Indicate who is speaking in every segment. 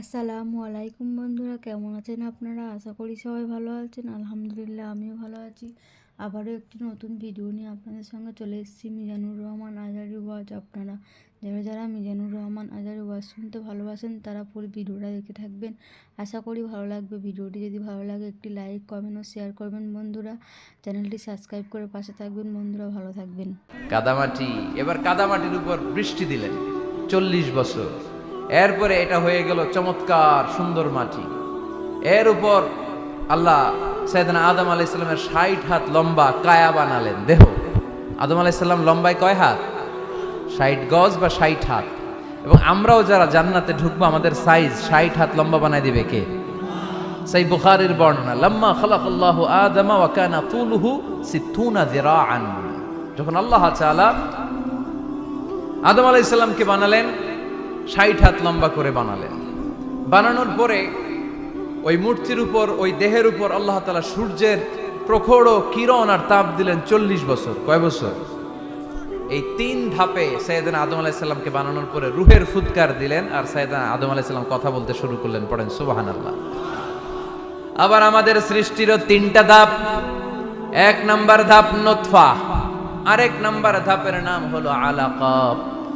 Speaker 1: আসসালামু আলাইকুম বন্ধুরা, কেমন আছেন আপনারা? আশা করি সবাই ভালো আছেন। আলহামদুলিল্লাহ, আমিও ভালো আছি। আবারও একটি নতুন ভিডিও নিয়ে আপনাদের সঙ্গে চলে এসেছি। মিজানুর রহমান আজারি ওয়াজ। আপনারা যারা যারা মিজানুর রহমান আজারি ওয়াজ শুনতে ভালোবাসেন, তারা পুরো ভিডিওটা দেখে থাকবেন। আশা করি ভালো লাগবে। ভিডিওটি যদি ভালো লাগে, একটি লাইক কমেন্ট ও শেয়ার করবেন বন্ধুরা। চ্যানেলটি সাবস্ক্রাইব করে পাশে থাকবেন। বন্ধুরা, ভালো থাকবেন।
Speaker 2: কাদামাটি, এবার কাদামাটির উপর বৃষ্টি দিলেন। চল্লিশ বছর। এরপরে এটা হয়ে গেল চমৎকার সুন্দর মাটি। এর উপর আল্লাহ সৈয়দনা আদম আলাহ ইসলামের ষাট হাত লম্বা কায়া বানালেন। দেহ। আদম আলাহ ইসলাম লম্বায় কয় হাত? ষাট গজ বা ষাট হাত। এবং আমরাও যারা জান্নাতে ঢুকবো, আমাদের সাইজ ষাট হাত লম্বা বানায় দিবে কে? সেই বুখারের বর্ণনা, লাম্মা খালাকাল্লাহু আদমা ওয়া কানা তুলুহু সিত্তুনা যিরাআন। যখন আল্লাহ তাআলা আদম আলাইহিস সালামকে বানালেন ষাট হাত লম্বা করে বানালেন। বানানোর পরে ওই মূর্তির উপর, ওই দেহের উপর আল্লাহ তাআলা সূর্যের প্রখর কিরণ আর তাপ দিলেন চল্লিশ বছর। কয় বছর? এই তিন ধাপে সৈয়দনা আদম আলাইসাল্লামকে বানানোর পরে রুহের ফুৎকার দিলেন আর সৈয়দনা আদম আলাইসাল্লাম কথা বলতে শুরু করলেন, পড়েন সুবাহান আল্লাহ আবার আমাদের সৃষ্টিরও তিনটা ধাপ। এক নাম্বার ধাপ নতফা, আরেক নাম্বার ধাপের নাম হলো আলাকা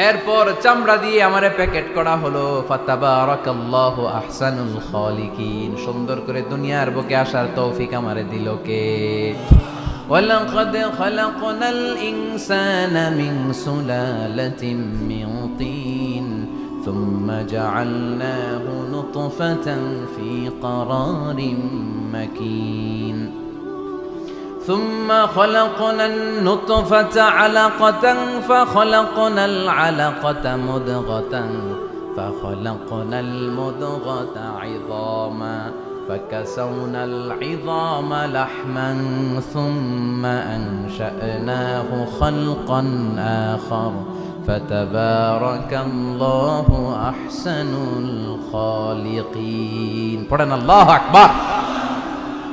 Speaker 2: এরপর চামড়া দিয়ে আমারে প্যাকেট করা হলো ফাতাবারাকাল্লাহু আহসানুল খালিকিন সুন্দর করে দুনিয়ার বুকে আসার তৌফিক আমারে দিল কে ولقد خلقنا الإنسان من سلالة من طين ثم جعلناه نطفة في قرار مكين ثم خلقنا النطفة علقة فخلقنا العلقة مدغة فخلقنا المدغة عظاما فكسونا العظام لحما ثم أنشأناه خلقا آخر فتبارك الله أحسن الخالقين. الله أكبر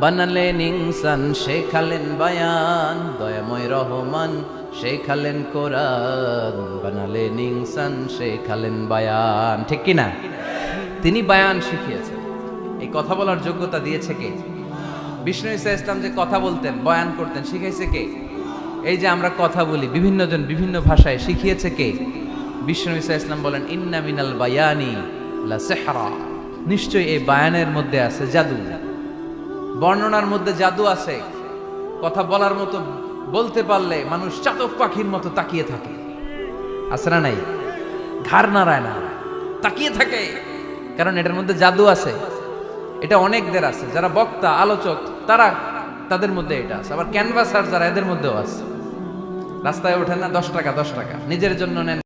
Speaker 2: বানালেন ইনসান শেখালেন বায়ান, দয়াময় রহমান, শেখালেন কোরআন বানালেন ইনসান শেখালেন বায়ান। ঠিক কি না তিনি বায়ান শিখিয়েছেন। এই কথা বলার যোগ্যতা দিয়েছে কে? বিষ্ণু ইসা ইসলাম যে কথা বলতেন, বয়ান করতেন, শিখাইছে কে? এই যে আমরা কথা বলি, বিভিন্ন জন বিভিন্ন ভাষায়, শিখিয়েছে কে? বিষ্ণু ইসা ইসলাম বলেন, ইন্না মিনাল বায়ানি লা সেহরা। নিশ্চয়ই এই বায়ানের মধ্যে আছে জাদু। বর্ণনার মধ্যে জাদু আছে। কথা বলার মতো বলতে পারলে মানুষ চাতক পাখির মতো তাকিয়ে থাকে। আছে না নাই? ঘাড় নাড়ায় না। তাকিয়ে থাকে। কারণ এটার মধ্যে জাদু আছে। এটা অনেকদের আছে। যারা বক্তা, আলোচক, তারা তাদের মধ্যে এটা আছে। আবার ক্যানভাসার যারা, এদের মধ্যেও আছে। রাস্তায় ওঠেন না, দশ টাকা দশ টাকা। নিজের জন্য নেন।